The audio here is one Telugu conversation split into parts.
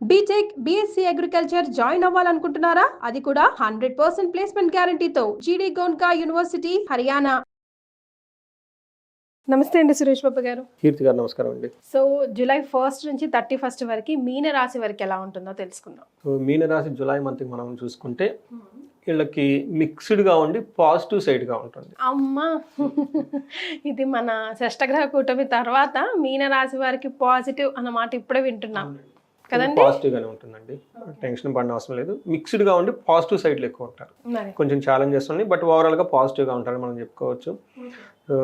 B Tech B Sc agriculture join అవ్వాలనుకుంటున్నారా? అది కూడా హండ్రెడ్ పర్సెంట్ ప్లేస్మెంట్ గ్యారంటీతో జీడీ గోన్కా యూనివర్సిటీ హర్యానా నమస్తే అండి సురేష్ బాబు గారు. కీర్తి గారు నమస్కారం అండి. సో జూలై ఫస్ట్ నుంచి థర్టీ ఫస్ట్ వరకు మీన రాశి వరకు ఎలా ఉంటుందో తెలుసుకుందాం. సో మీనరాశి జులై మంత్ మనం చూసుకుంటే వీళ్ళకి మిక్స్డ్గా ఉండి పాజిటివ్ సైడ్గా ఉంటుంది. అమ్మా! ఇది మన షష్టగ్రహ కూటమి తర్వాత మీన రాశి వారికి పాజిటివ్ అన్నమాట ఇప్పుడే వింటున్నాం. కదండి? పాజిటివ్గానే ఉంటుందండి. టెన్షన్ పడిన అవసరం లేదు. మిక్స్డ్గా ఉండి పాజిటివ్ సైడ్లో ఎక్కువ ఉంటారు. కొంచెం ఛాలెంజెస్ ఉన్నాయి బట్ ఓవరాల్గా పాజిటివ్గా ఉంటారని మనం చెప్పుకోవచ్చు. సో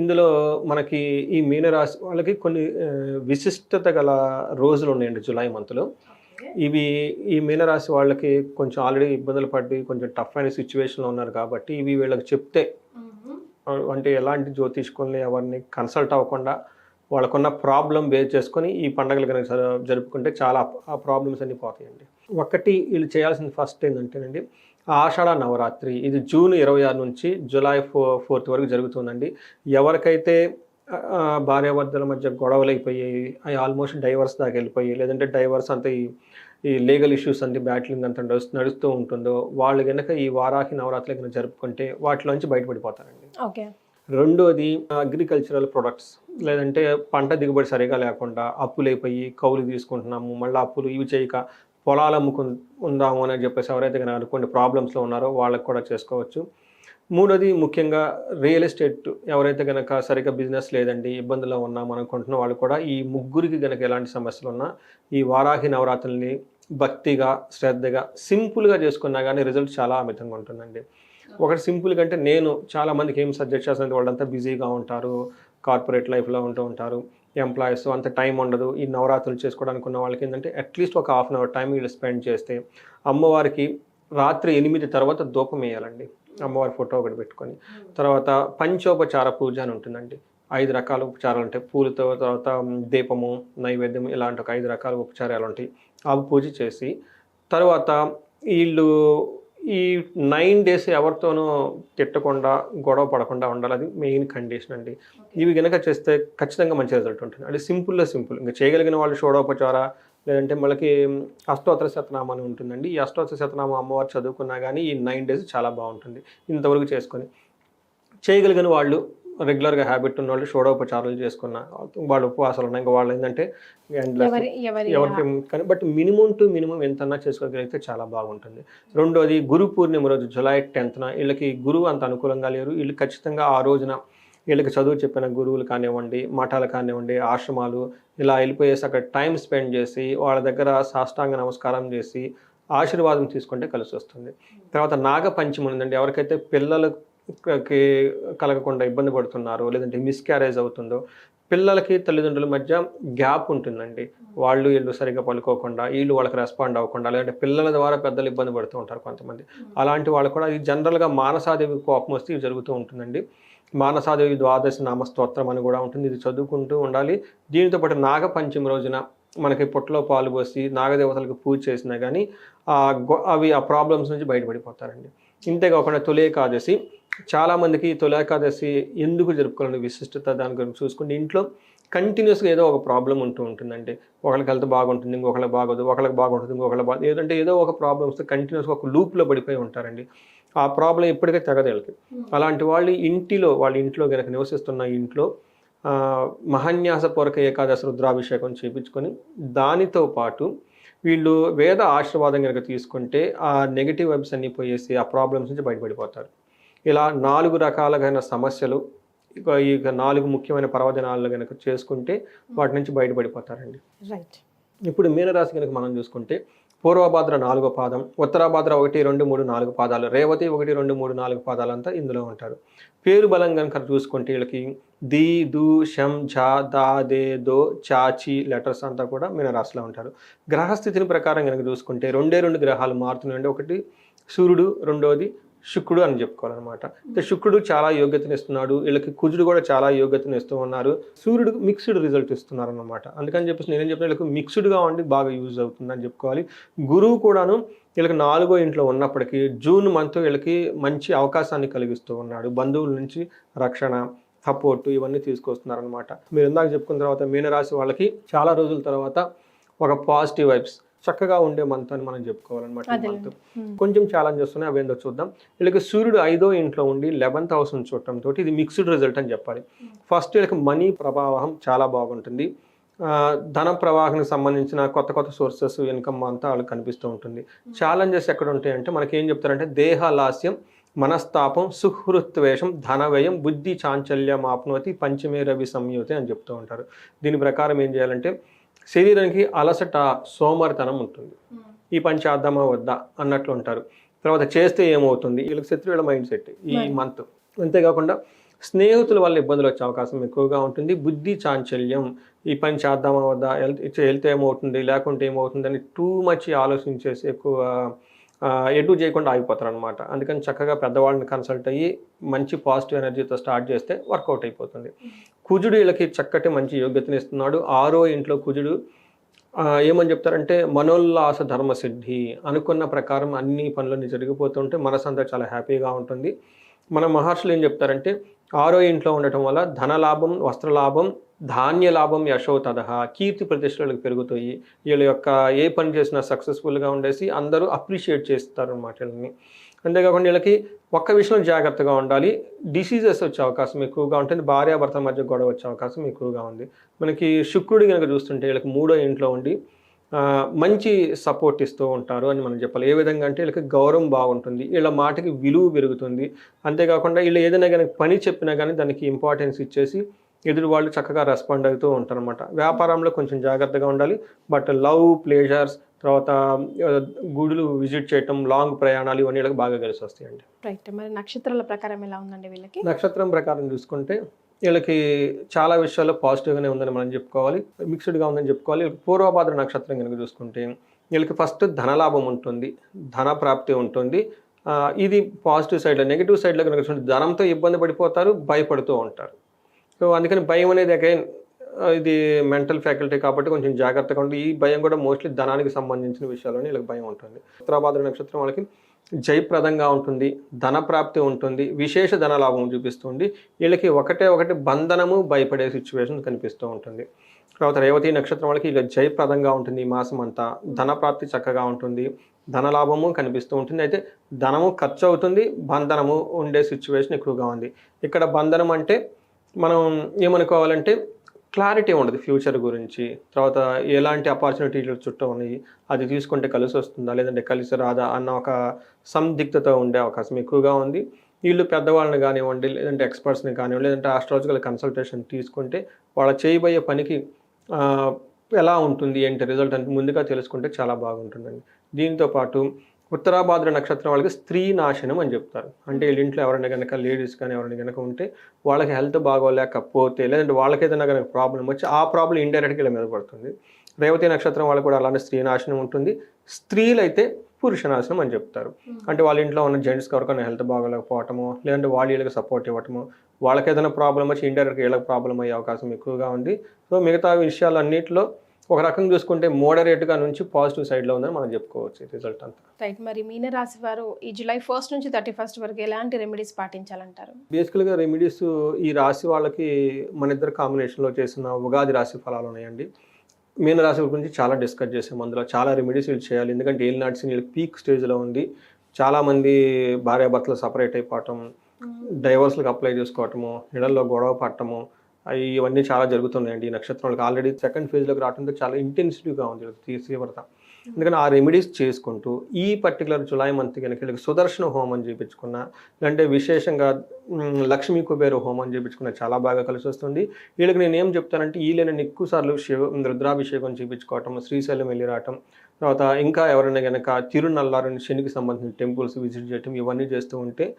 ఇందులో మనకి ఈ మీనరాశి వాళ్ళకి కొన్ని విశిష్టత గల రోజులు ఉన్నాయండి జులై మంత్లో. ఇవి ఈ మీనరాశి వాళ్ళకి కొంచెం ఆల్రెడీ ఇబ్బందులు పడి కొంచెం టఫ్ అయిన సిచ్యువేషన్లో ఉన్నారు కాబట్టి ఇవి వీళ్ళకి చెప్తే అంటే ఎలాంటి జ్యోతిష్కుల్ని ఎవరిని కన్సల్ట్ అవ్వకుండా వాళ్ళకున్న ప్రాబ్లం బేస్ చేసుకొని ఈ పండుగలు కనుక జరుపుకుంటే చాలా ఆ ప్రాబ్లమ్స్ అన్నీ పోతాయండి. ఒకటి వీళ్ళు చేయాల్సిన ఫస్ట్ ఏంటంటేనండి ఆషాఢ నవరాత్రి. ఇది జూన్ ఇరవై ఆరు నుంచి జూలై ఫో ఫోర్త్ వరకు జరుగుతుందండి. ఎవరికైతే భార్యాభర్తల మధ్య గొడవలు అయిపోయాయి అవి ఆల్మోస్ట్ డైవర్స్ దాకా వెళ్ళిపోయి లేదంటే డైవర్స్ అంతా ఈ ఈ లీగల్ ఇష్యూస్ అంతా బ్యాట్లింగ్ అంత నడుస్తూ నడుస్తూ ఉంటుందో వాళ్ళు కనుక ఈ వారాహి నవరాత్రి కనుక జరుపుకుంటే వాటిలోంచి బయటపడిపోతారండి. ఓకే. రెండోది అగ్రికల్చరల్ ప్రొడక్ట్స్ లేదంటే పంట దిగుబడి సరిగా లేకుండా అప్పులైపోయి కౌలు తీసుకుంటున్నాము మళ్ళీ అప్పులు ఇవి చేయక పొలాలు అమ్ముకు ఉందాము అని చెప్పేసి ఎవరైతే కనుక అనుకోండి ప్రాబ్లమ్స్లో ఉన్నారో వాళ్ళకి కూడా చేసుకోవచ్చు. మూడోది ముఖ్యంగా రియల్ ఎస్టేట్ ఎవరైతే కనుక సరిగ్గా బిజినెస్ లేదండి ఇబ్బందుల్లో ఉన్నాము అనుకుంటున్న వాళ్ళు కూడా ఈ ముగ్గురికి కనుక ఎలాంటి సమస్యలు ఉన్నా ఈ వారాహి నవరాత్రుల్ని భక్తిగా శ్రద్ధగా సింపుల్గా చేసుకున్నా కానీ రిజల్ట్ చాలా అమితంగా ఉంటుందండి. ఒకటి సింపుల్ కంటే నేను చాలా మందికి ఏం సజెస్ట్ చేస్తానంటే వాళ్ళంతా బిజీగా ఉంటారు కార్పొరేట్ లైఫ్లో ఉంటూ ఉంటారు ఎంప్లాయీస్ అంత టైం ఉండదు. ఈ నవరాత్రులు చేసుకోవడానికి ఉన్న వాళ్ళకి ఏంటంటే అట్లీస్ట్ ఒక హాఫ్ అన్ అవర్ టైం వీళ్ళు స్పెండ్ చేస్తే అమ్మవారికి రాత్రి ఎనిమిది తర్వాత ధూపం వేయాలండి. అమ్మవారి ఫోటో ఒకటి పెట్టుకొని. తర్వాత పంచోపచార పూజ అని ఉంటుందండి. ఐదు రకాల ఉపచారాలు ఉంటాయి. పూలతో తర్వాత దీపము నైవేద్యం ఇలాంటి ఒక ఐదు రకాల ఉపచారాలు ఉంటాయి. అవి పూజ చేసి తర్వాత వీళ్ళు ఈ నైన్ డేస్ ఎవరితోనూ తిట్టకుండా గొడవ పడకుండా ఉండాలి. అది మెయిన్ కండిషన్ అండి. ఇవి కనుక చేస్తే ఖచ్చితంగా మంచి రిజల్ట్ ఉంటుంది. అంటే సింపుల్లో సింపుల్. ఇంకా చేయగలిగిన వాళ్ళు షోడోపచార లేదంటే మనకి అష్టోత్తర శతనామం అని ఉంటుందండి. ఈ అష్టోత్తర శతనామం అమ్మవారు చదువుకున్నా కానీ ఈ నైన్ డేస్ చాలా బాగుంటుంది. ఇంతవరకు చేసుకొని. చేయగలిగిన వాళ్ళు రెగ్యులర్గా హ్యాబిట్ ఉన్న వాళ్ళు షోడోపచారాలు చేసుకున్న వాళ్ళు ఉపవాసాలు ఉన్నాయి. ఇంకా వాళ్ళు ఏంటంటే ఎవరికి కానీ బట్ మినిమం టు మినిమం ఎంతన్నా చేసుకోగలిగితే చాలా బాగుంటుంది. రెండోది గురు పూర్ణిమ రోజు జులై టెన్త్న వీళ్ళకి గురువు అంత అనుకూలంగా లేరు. వీళ్ళు ఖచ్చితంగా ఆ రోజున వీళ్ళకి చదువు చెప్పిన గురువులు కానివ్వండి మఠాలు కానివ్వండి ఆశ్రమాలు ఇలా వెళ్ళిపోయేసి అక్కడ టైం స్పెండ్ చేసి వాళ్ళ దగ్గర సాష్టాంగ నమస్కారం చేసి ఆశీర్వాదం తీసుకుంటే కలిసి వస్తుంది తర్వాత నాగపంచమి ఉందండి. ఎవరికైతే పిల్లలకి కలగకుండా ఇబ్బంది పడుతున్నారో లేదంటే మిస్క్యారేజ్ అవుతుందో పిల్లలకి తల్లిదండ్రుల మధ్య గ్యాప్ ఉంటుందండి. వాళ్ళు వీళ్ళు సరిగ్గా పలుకోకుండా వీళ్ళు వాళ్ళకి రెస్పాండ్ అవ్వకుండా లేదంటే పిల్లల ద్వారా పెద్దలు ఇబ్బంది పడుతూ ఉంటారు కొంతమంది. అలాంటి వాళ్ళు కూడా ఇది జనరల్గా మానసాదేవి కోపం వస్తే ఇవి జరుగుతూ ఉంటుందండి. మానసాదేవి ద్వాదశ నామ స్తోత్రం అని కూడా ఉంటుంది. ఇది చదువుకుంటూ ఉండాలి. దీనితో పాటు నాగపంచమి రోజున మనకి పొట్టలో పాలు పోసి నాగదేవతలకు పూజ చేసినా కానీ ఆ అవి ఆ ప్రాబ్లమ్స్ నుంచి బయటపడిపోతారండి. ఇంతేకాకుండా తొలి ఏకాదశి చాలామందికి ఈ తొలి ఏకాదశి ఎందుకు జరుపుకోవాలని విశిష్టత దాని గురించి చూసుకుంటే ఇంట్లో కంటిన్యూస్గా ఏదో ఒక ప్రాబ్లం ఉంటూ ఉంటుందండి. ఒకళ్ళకి హెల్త్ బాగుంటుంది ఇంకొకళ్ళకి బాగోదు ఒకళ్ళకి బాగుంటుంది ఇంకొకళ్ళకి బాగు ఏదంటే ఏదో ఒక ప్రాబ్లమ్స్ కంటిన్యూస్గా ఒక లూప్లో పడిపోయి ఉంటారండి. ఆ ప్రాబ్లం ఎప్పటికీ తెగదు వీళ్ళకి. అలాంటి వాళ్ళు ఇంటిలో వాళ్ళ ఇంట్లో కనుక నివసిస్తున్న ఇంట్లో మహాన్యాసపూర్వక ఏకాదశి రుద్రాభిషేకం చేయించుకొని దానితో పాటు వీళ్ళు వేద ఆశీర్వాదం కనుక తీసుకుంటే ఆ నెగిటివ్ వైబ్స్ అన్నీ పోయేసి ఆ ప్రాబ్లమ్స్ నుంచి బయటపడిపోతారు. ఇలా నాలుగు రకాలైన సమస్యలు ఇక నాలుగు ముఖ్యమైన పర్వదినాలు కనుక చేసుకుంటే వాటి నుంచి బయటపడిపోతారండి. రైట్ ఇప్పుడు మీనరాశి కనుక మనం చూసుకుంటే పూర్వభాద్ర నాలుగో పాదం ఉత్తరాభాద్ర ఒకటి రెండు మూడు నాలుగు పాదాలు రేవతి ఒకటి రెండు మూడు నాలుగు పాదాలంతా ఇందులో ఉంటారు. పేరు బలం కనుక చూసుకుంటే వీళ్ళకి ది దు షం ఝా దా దే దో చాచి లెటర్స్ అంతా కూడా మీనరాశిలో ఉంటారు. గ్రహస్థితిని ప్రకారం కనుక చూసుకుంటే రెండే రెండు గ్రహాలు మారుతున్నాయండి. ఒకటి సూర్యుడు రెండోది శుక్రుడు అని చెప్పుకోవాలన్నమాట. అయితే శుక్రుడు చాలా యోగ్యతను ఇస్తున్నాడు. వీళ్ళకి కుజుడు కూడా చాలా యోగ్యతను ఇస్తూ ఉన్నారు. సూర్యుడు మిక్స్డ్ రిజల్ట్ ఇస్తున్నారు అనమాట అందుకని చెప్పేసి నేనేం చెప్పిన వీళ్ళకి మిక్స్డ్గా ఉండి బాగా యూజ్ అవుతుందని చెప్పుకోవాలి. గురువు కూడాను వీళ్ళకి నాలుగో ఇంట్లో ఉన్నప్పటికీ జూన్ మంత్ వీళ్ళకి మంచి అవకాశాన్ని కలిగిస్తూ ఉన్నాడు. బంధువుల నుంచి రక్షణ సపోర్టు ఇవన్నీ తీసుకొస్తున్నారనమాట మీరు ఇందాక చెప్పుకున్న తర్వాత మీనరాశి వాళ్ళకి చాలా రోజుల తర్వాత ఒక పాజిటివ్ వైబ్స్ చక్కగా ఉండే మంత్ అని మనం చెప్పుకోవాలన్నమాట మంత్ కొంచెం ఛాలెంజెస్ ఉన్నాయి అవేందో చూద్దాం. వీళ్ళకి సూర్యుడు ఐదో ఇంట్లో ఉండి లెవెన్త్ హౌస్ చూడటంతో ఇది మిక్స్డ్ రిజల్ట్ అని చెప్పాలి. ఫస్ట్ వీళ్ళకి మనీ ప్రవాహం చాలా బాగుంటుంది. ధన ప్రవాహానికి సంబంధించిన కొత్త కొత్త సోర్సెస్ ఇన్కమ్ అంతా వాళ్ళకి కనిపిస్తూ ఉంటుంది. ఛాలెంజెస్ ఎక్కడ ఉంటాయంటే మనకి ఏం చెప్తారంటే దేహలాస్యం మనస్తాపం సుహృత్వేషం ధనవ్యయం బుద్ధి చాంచల్యం ఆప్నోతి పంచమే రవి సంయోతి అని చెప్తూ ఉంటారు. దీని ప్రకారం ఏం చేయాలంటే శరీరానికి అలసట సోమరితనం ఉంటుంది. ఈ పని చేద్దామా వద్దా అన్నట్లు ఉంటారు. తర్వాత చేస్తే ఏమవుతుంది? వీళ్ళకి శత్రువుల మైండ్ సెట్ ఈ. మంత్. అంతేకాకుండా స్నేహితుల వల్ల ఇబ్బందులు వచ్చే అవకాశం ఎక్కువగా ఉంటుంది. బుద్ధి చాంచల్యం ఈ పని చేద్దామా వద్దా వెళ్తే ఏమవుతుంది లేకుంటే ఏమవుతుంది అని టూ మచ్ ఆలోచించేసి ఎక్కువ ఎటు చేయకుండా ఆగిపోతారు అనమాట అందుకని చక్కగా పెద్దవాళ్ళని కన్సల్ట్ అయ్యి మంచి పాజిటివ్ ఎనర్జీతో స్టార్ట్ చేస్తే వర్కౌట్ అయిపోతుంది. కుజుడు వీళ్ళకి చక్కటి మంచి యోగ్యతని ఇస్తున్నాడు. ఆరో ఇంట్లో కుజుడు ఏమని చెప్తారంటే మనోల్లాస ధర్మసిద్ధి అనుకున్న ప్రకారం అన్ని పనులన్నీ జరిగిపోతుంటే మనసంతా చాలా హ్యాపీగా ఉంటుంది. మన మహర్షులు ఏం చెప్తారంటే ఆరో ఇంట్లో ఉండటం వల్ల ధనలాభం వస్త్రలాభం ధాన్య లాభం యశో తదహ కీర్తి ప్రతిష్టలకు పెరుగుతాయి. వీళ్ళ యొక్క ఏ పని చేసినా సక్సెస్ఫుల్గా ఉండేసి అందరూ అప్రిషియేట్ చేస్తారు అనమాట వీళ్ళని. అంతేకాకుండా వీళ్ళకి ఒక్క విషయంలో జాగ్రత్తగా ఉండాలి. డిసీజెస్ వచ్చే అవకాశం ఎక్కువగా ఉంటుంది. భార్యాభర్త మధ్య గొడవ వచ్చే అవకాశం ఎక్కువగా ఉంది. మనకి శుక్రుడు కనుక చూస్తుంటే వీళ్ళకి మూడో ఇంట్లో ఉండి మంచి సపోర్ట్ ఇస్తూ ఉంటారు అని మనం చెప్పాలి. ఏ విధంగా అంటే వీళ్ళకి గౌరవం బాగుంటుంది. వీళ్ళ మాటకి విలువ పెరుగుతుంది. అంతేకాకుండా వీళ్ళు ఏదైనా కానీ పని చెప్పినా కానీ దానికి ఇంపార్టెన్స్ ఇచ్చేసి ఎదురు వాళ్ళు చక్కగా రెస్పాండ్ అవుతూ ఉంటారు అనమాట వ్యాపారంలో కొంచెం జాగ్రత్తగా ఉండాలి. బట్ లవ్ ప్లేజర్స్ తర్వాత గుడులు విజిట్ చేయటం లాంగ్ ప్రయాణాలు ఇవన్నీ వీళ్ళకి బాగా కలిసి వస్తాయండి. రైట్ మరి నక్షత్రాల ప్రకారం ఎలా ఉందండి వీళ్ళకి? నక్షత్రం ప్రకారం చూసుకుంటే వీళ్ళకి చాలా విషయాల్లో పాజిటివ్గానే ఉందని మనం చెప్పుకోవాలి. మిక్స్డ్గా ఉందని చెప్పుకోవాలి. వీళ్ళకి పూర్వభాద్ర నక్షత్రం కనుక చూసుకుంటే వీళ్ళకి ఫస్ట్ ధనలాభం ఉంటుంది. ధన ప్రాప్తి ఉంటుంది. ఇది పాజిటివ్ సైడ్లో నెగిటివ్ సైడ్లో కనుక చూసుకుంటే ధనంతో ఇబ్బంది పడిపోతారు భయపడుతూ ఉంటారు. సో అందుకని భయం అనేది అగైన్ ఇది మెంటల్ ఫ్యాకల్టీ కాబట్టి కొంచెం జాగ్రత్తగా ఉంటుంది ఈ భయం కూడా మోస్ట్లీ ధనానికి సంబంధించిన విషయాల్లోనే వీళ్ళకి భయం ఉంటుంది. ఉత్తరాభాద్ర నక్షత్రం వాళ్ళకి జయప్రదంగా ఉంటుంది ధన ప్రాప్తి ఉంటుంది విశేష ధన లాభం చూపిస్తుంది వీళ్ళకి ఒకటే ఒకటి బంధనము భయపడే సిచ్యువేషన్ కనిపిస్తూ ఉంటుంది. తర్వాత రేవతి నక్షత్రం వాళ్ళకి ఇలా జయప్రదంగా ఉంటుంది ఈ మాసం అంతా ధన ప్రాప్తి చక్కగా ఉంటుంది ధనలాభము కనిపిస్తూ ఉంటుంది. అయితే ధనము ఖర్చు అవుతుంది బంధనము ఉండే సిచ్యువేషన్ ఎక్కువగా ఉంది. ఇక్కడ బంధనం అంటే మనం ఏమనుకోవాలంటే క్లారిటీ ఉండదు ఫ్యూచర్ గురించి. తర్వాత ఎలాంటి ఆపర్చునిటీలు చుట్టూ ఉన్నాయి? అది తీసుకుంటే కలిసి వస్తుందా? లేదంటే కలిసి రాదా? అన్న ఒక సందిగ్ధత ఉండే అవకాశం ఎక్కువగా ఉంది. వీళ్ళు పెద్దవాళ్ళని కానివ్వండి లేదంటే ఎక్స్పర్ట్స్ని కానివ్వండి లేదంటే ఆస్ట్రాలజికల్ కన్సల్టేషన్ తీసుకుంటే వాళ్ళ చేయబోయే పనికి ఎలా ఉంటుంది? ఏంటి రిజల్ట్? అంటే ముందుగా తెలుసుకుంటే చాలా బాగుంటుందండి. దీంతో పాటు ఉత్తరాభాద్ర నక్షత్రం వాళ్ళకి స్త్రీ నాశనం అని చెప్తారు. అంటే వీళ్ళ ఇంట్లో ఎవరైనా కనుక లేడీస్ కానీ ఎవరైనా కనుక ఉంటే వాళ్ళకి హెల్త్ బాగోలేకపోతే లేదంటే వాళ్ళకి ఏదైనా కనుక ప్రాబ్లం వచ్చి ఆ ప్రాబ్లం ఇండైరెక్ట్గా వీళ్ళ మీద పడుతుంది. రేవతి నక్షత్రం వాళ్ళకి కూడా అలానే స్త్రీ నాశనం ఉంటుంది. స్త్రీలు అయితే పురుష నాశనం అని చెప్తారు. అంటే వాళ్ళ ఇంట్లో ఉన్న జెంట్స్కి ఎవరికైనా హెల్త్ బాగోలేకపోవటము లేదంటే వాళ్ళ వీళ్ళకి సపోర్ట్ ఇవ్వటము వాళ్ళకి ఏదైనా ప్రాబ్లం వచ్చి ఇండైరెక్ట్గా వీళ్ళకి ప్రాబ్లం అయ్యే అవకాశం ఎక్కువగా ఉంది. సో మిగతా విషయాలన్నింటిలో ఒక రకంగా చూసుకుంటే మోడరేట్గా నుంచి పాజిటివ్ సైడ్లో ఉందని మనం చెప్పుకోవచ్చు రిజల్ట్ అంతా. రైట్ మరి మీన రాశి వారు ఈ జూలై ఫస్ట్ నుంచి థర్టీ ఫస్ట్ వరకు ఎలాంటి రెమెడీస్ పాటించాలంటారు? బేసికల్గా రెమెడీస్ ఈ రాశి వాళ్ళకి మన ఇద్దరు కాంబినేషన్లో చేసిన ఉగాది రాశి ఫలాలు ఉన్నాయండి. మీన రాశి గురించి చాలా డిస్కస్ చేసాం. అందులో చాలా రెమెడీస్ వీళ్ళు చేయాలి. ఎందుకంటే ఏల్ నాట్స్ వీళ్ళకి పీక్ స్టేజ్లో ఉంది చాలామంది భార్యాభర్తలు సపరేట్ అయిపోవటం డైవర్స్లకు అప్లై చేసుకోవటము ఇళ్ళలో గొడవ పడటము అవి ఇవన్నీ చాలా జరుగుతున్నాయండి. ఈ నక్షత్రాలకు ఆల్రెడీ సెకండ్ ఫేజ్లోకి రావడంతో చాలా ఇంటెన్సిటివ్గా ఉంది. తీ- తీవ్రత ఎందుకంటే ఆ రెమెడీస్ చేసుకుంటూ ఈ పర్టికులర్ జులై మంత్ కనుక వీళ్ళకి సుదర్శన హోమం చేయించుకున్న లేదంటే విశేషంగా లక్ష్మీ కుబేర హోమం చేయించుకున్న చాలా బాగా కలిసి వస్తుంది. వీళ్ళకి నేను ఏం చెప్తానంటే వీళ్ళని ఎక్కువ సార్లు శివ రుద్రాభిషేకం చేయించుకోవటం శ్రీశైలం వెళ్ళి రావటం తర్వాత ఇంకా ఎవరైనా కనుక తిరునల్లారని శనికి సంబంధించిన టెంపుల్స్ విజిట్ చేయటం ఇవన్నీ చేస్తూ ఉంటే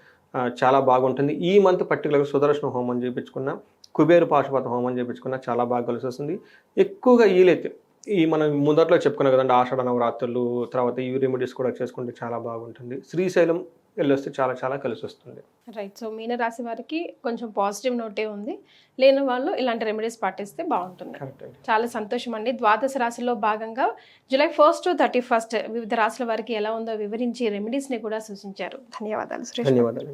చాలా బాగుంటుంది. ఈ మంత్ పర్టికులర్గా సుదర్శన హోమం చేయించుకున్న కుబేరు పాశుపత హోమం చేయించుకున్న చాలా బాగా కలిసి వస్తుంది ఎక్కువగా వీలైతే ఈ మనం ముందట్లో చెప్పుకున్నాం కదండి ఆషాఢ నవరాత్రులు తర్వాత ఈ రెమెడీస్ కూడా చేసుకుంటే చాలా బాగుంటుంది. శ్రీశైలం వెళ్ళొస్తే చాలా చాలా కలిసి వస్తుంది రైట్ సో మీన రాశి వారికి కొంచెం పాజిటివ్ నోటే ఉంది. లేని వాళ్ళు ఇలాంటి రెమెడీస్ పాటిస్తే బాగుంటుంది. చాలా సంతోషం అండి. ద్వాదశ రాశిలో భాగంగా July first to thirty first వివిధ రాశుల వారికి ఎలా ఉందో వివరించి రెమెడీస్ని కూడా సూచించారు. ధన్యవాదాలు సురేష్ ధన్యవాదాలు